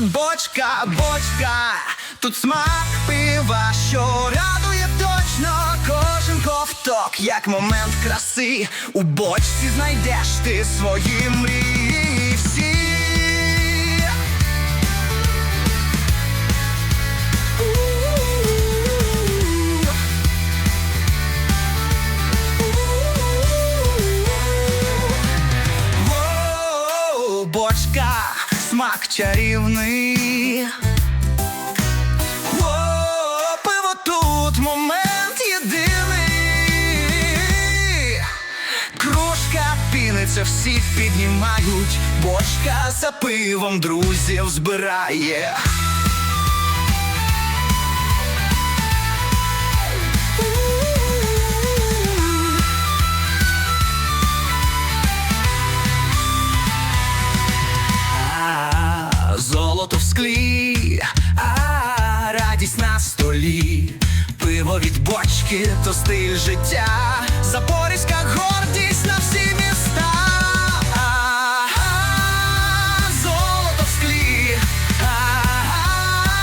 бочка, бочка, тут смак пива, що радує точно кожен ковток, як момент краси. У бочці знайдеш ти свої мрії всі. Бочка, смак чарівний. Воу, пиво тут момент єдиний. Кружка піниться, всі піднімають. Бочка за пивом друзів збирає. Від то стиль життя, Запорізька гордість на всі міста. Золото в склі,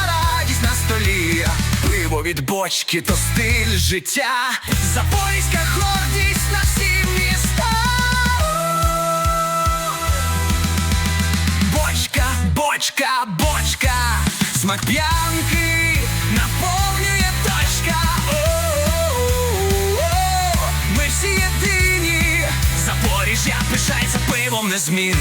радість на столі, пиво від бочки, то стиль життя, Запорізька гордість на всі міста. Бочка, бочка, бочка, смак п'янки наповнює точка. Ми всі